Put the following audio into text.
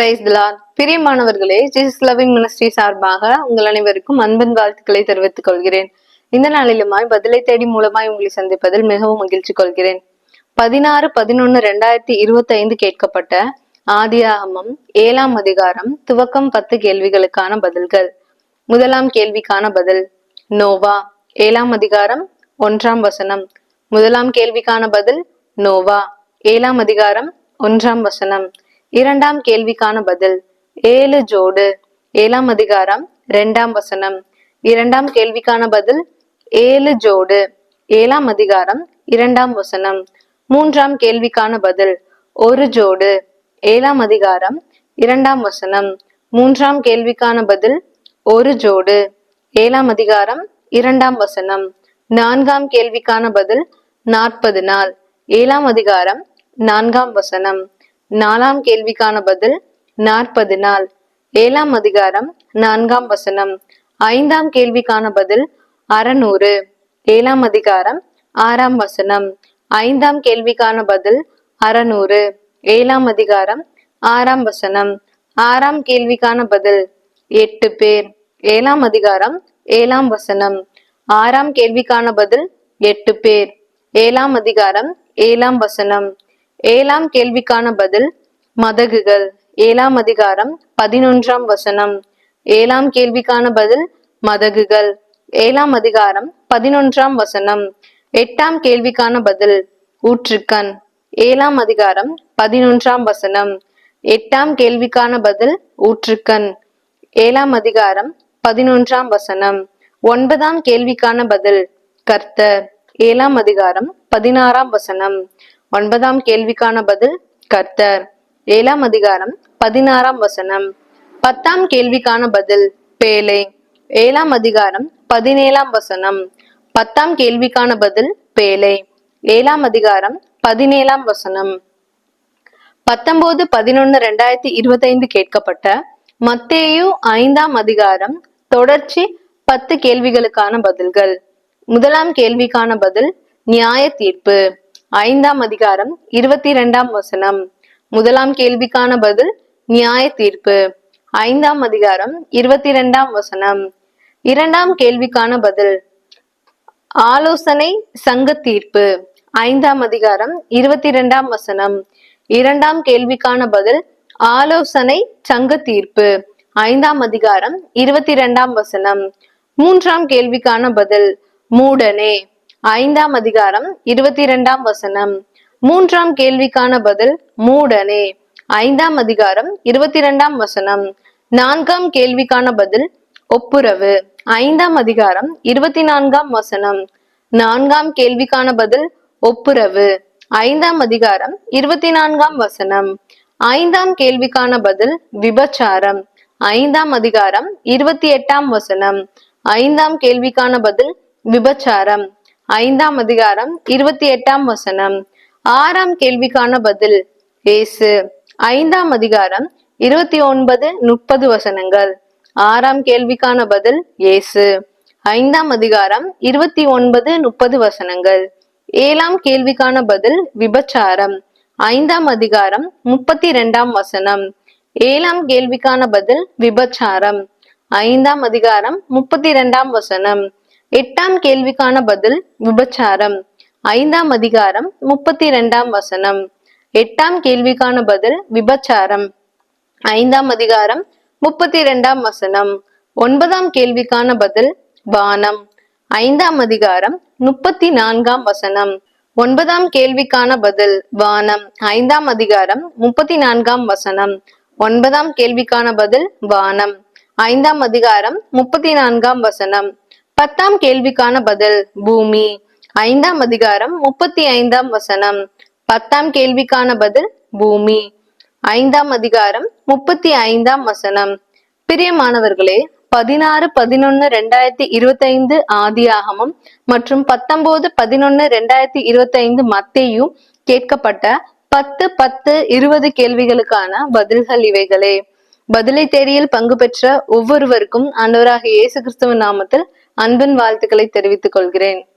Price Dhillon பிரியமானவர்களே Jesus loving ministry சார்பாக உங்கள் அனைவருக்கும் அன்பின் வாழ்த்துக்களை தெரிவித்துக் கொள்கிறேன். இந்த நாளிலுமாய் பதிலை தேடி மூலமாய் உங்களை சந்திப்பதில் மிகவும் மகிழ்ச்சி கொள்கிறேன். பதினாறு பதினொன்னு ரெண்டாயிரத்தி இருபத்தி ஐந்து கேட்கப்பட்ட ஆதியாகமம் ஏழாம் அதிகாரம் துவக்கம் பத்து கேள்விகளுக்கான பதில்கள். முதலாம் கேள்விக்கான பதில் நோவா ஏழாம் அதிகாரம் ஒன்றாம் வசனம். முதலாம் கேள்விக்கான பதில் நோவா ஏழாம் அதிகாரம் ஒன்றாம் வசனம். இரண்டாம் கேள்விக்கான பதில். ஏழு ஜோடு. ஏழாம் அதிகாரம் இரண்டாம் வசனம். இரண்டாம் கேள்விக்கான பதில் ஏழு ஜோடு. ஏழாம் அதிகாரம் இரண்டாம் வசனம். மூன்றாம் கேள்விக்கான பதில் ஒரு ஜோடு. ஏழாம் அதிகாரம் இரண்டாம் வசனம். மூன்றாம் கேள்விக்கான பதில் ஒரு ஜோடு. ஏழாம் அதிகாரம் இரண்டாம் வசனம். நான்காம் கேள்விக்கான பதில் நாற்பது நாள். ஏழாம் அதிகாரம் நான்காம் வசனம். நாலாம் கேள்விக்கான பதில் நாற்பது நாள் ஏழாம் அதிகாரம் நான்காம் வசனம். ஐந்தாம் கேள்விக்கான பதில் அறநூறு. ஏழாம் அதிகாரம் ஆறாம் வசனம். ஐந்தாம் கேள்விக்கான பதில் அறநூறு. ஏழாம் அதிகாரம் ஆறாம் வசனம். ஆறாம் கேள்விக்கான பதில் எட்டு பேர். ஏழாம் அதிகாரம் ஏழாம் வசனம். ஆறாம் கேள்விக்கான பதில் எட்டு பேர். ஏழாம் அதிகாரம் ஏழாம் வசனம். ஏழாம் கேள்விக்கான பதில் மதகுகள். ஏழாம் அதிகாரம் பதினொன்றாம் வசனம். ஏழாம் கேள்விக்கான பதில் மதகுகள். ஏழாம் அதிகாரம் பதினொன்றாம் வசனம். எட்டாம் கேள்விக்கான பதில் ஊற்றுக்கண். ஏழாம் அதிகாரம் பதினொன்றாம் வசனம். எட்டாம் கேள்விக்கான பதில் ஊற்றுக்கண். ஏழாம் அதிகாரம் பதினொன்றாம் வசனம். ஒன்பதாம் கேள்விக்கான பதில் கர்த்தர். ஏழாம் அதிகாரம் பதினாறாம் வசனம். ஒன்பதாம் கேள்விக்கான பதில் கர்த்தர். ஏழாம் அதிகாரம் பதினாறாம் வசனம். பத்தாம் கேள்விக்கான பதில் பேலை. ஏழாம் அதிகாரம் பதினேழாம் வசனம். பத்தாம் கேள்விக்கான பதில் பேலை. ஏழாம் அதிகாரம் பதினேழாம் வசனம். பத்தொன்பது பதினொன்னு ரெண்டாயிரத்தி இருபத்தைந்து கேட்கப்பட்ட மத்தேயு ஐந்தாம் அதிகாரம் தொடர்ச்சி பத்து கேள்விகளுக்கான பதில்கள். முதலாம் கேள்விக்கான பதில் நியாய தீர்ப்பு ஐந்தாம் அதிகாரம் இருபத்தி இரண்டாம் வசனம். முதலாம் கேள்விக்கான பதில் நியாய தீர்ப்பு. ஐந்தாம் அதிகாரம் இருபத்தி இரண்டாம் வசனம். இரண்டாம் கேள்விக்கான பதில் ஆலோசனை சங்க தீர்ப்பு. ஐந்தாம் அதிகாரம் இருபத்தி இரண்டாம் வசனம். இரண்டாம் கேள்விக்கான பதில் ஆலோசனை சங்க தீர்ப்பு. ஐந்தாம் அதிகாரம் இருபத்தி இரண்டாம் வசனம். மூன்றாம் கேள்விக்கான பதில் மூடனே. ஐந்தாம் அதிகாரம் இருபத்தி இரண்டாம் வசனம். மூன்றாம் கேள்விக்கான பதில் மூடனே. ஐந்தாம் அதிகாரம் இருபத்தி இரண்டாம் வசனம். நான்காம் கேள்விக்கான பதில் ஒப்புரவு. ஐந்தாம் அதிகாரம் இருபத்தி நான்காம் வசனம். நான்காம் கேள்விக்கான பதில் ஒப்புரவு. ஐந்தாம் அதிகாரம் இருபத்தி நான்காம் வசனம். ஐந்தாம் கேள்விக்கான பதில் விபச்சாரம். ஐந்தாம் அதிகாரம் இருபத்தி எட்டாம் வசனம். ஐந்தாம் கேள்விக்கான பதில் விபச்சாரம். ஐந்தாம் அதிகாரம் இருபத்தி எட்டாம் வசனம். ஆறாம் கேள்விக்கான பதில் ஏசு ஐந்தாம் அதிகாரம் இருபத்தி ஒன்பது முப்பது வசனங்கள். ஆறாம் கேள்விக்கான பதில் ஏசு ஐந்தாம் அதிகாரம் இருபத்தி ஒன்பது முப்பது வசனங்கள். ஏழாம் கேள்விக்கான பதில் விபச்சாரம். ஐந்தாம் அதிகாரம் முப்பத்தி இரண்டாம் வசனம். ஏழாம் கேள்விக்கான பதில் விபச்சாரம். ஐந்தாம் அதிகாரம் முப்பத்தி இரண்டாம் வசனம். எட்டாம் கேள்விக்கான பதில் விபச்சாரம். ஐந்தாம் அதிகாரம் முப்பத்தி இரண்டாம் வசனம். எட்டாம் கேள்விக்கான பதில் விபச்சாரம். ஐந்தாம் அதிகாரம் முப்பத்தி இரண்டாம் வசனம். ஒன்பதாம் கேள்விக்கான பதில் வானம். ஐந்தாம் அதிகாரம் முப்பத்தி நான்காம் வசனம். ஒன்பதாம் கேள்விக்கான பதில் வானம். ஐந்தாம் அதிகாரம் முப்பத்தி நான்காம் வசனம். ஒன்பதாம் கேள்விக்கான பதில் வானம். ஐந்தாம் அதிகாரம் முப்பத்தி நான்காம் வசனம். பத்தாம் கேள்விக்கான பதில் பூமி. ஐந்தாம் அதிகாரம் முப்பத்தி ஐந்தாம் வசனம். பத்தாம் கேள்விக்கான பதில் பூமி. ஐந்தாம் அதிகாரம் முப்பத்தி ஐந்தாம் வசனம். பிரியமானவர்களே பதினாறு பதினொன்னு ரெண்டாயிரத்தி இருபத்தி ஐந்து ஆதியாகமம் மற்றும் பத்தொன்பது பதினொன்னு ரெண்டாயிரத்தி இருபத்தி ஐந்து மத்தேயும் கேட்கப்பட்ட பத்து பத்து இருபது கேள்விகளுக்கான பதில்கள் இவைகளே. பதிலை தேடியில் பங்கு பெற்ற ஒவ்வொருவருக்கும் ஆண்டவராக இயேசு கிறிஸ்துவ நாமத்தில் அன்பின் வாழ்த்துக்களை தெரிவித்துக் கொள்கிறேன்.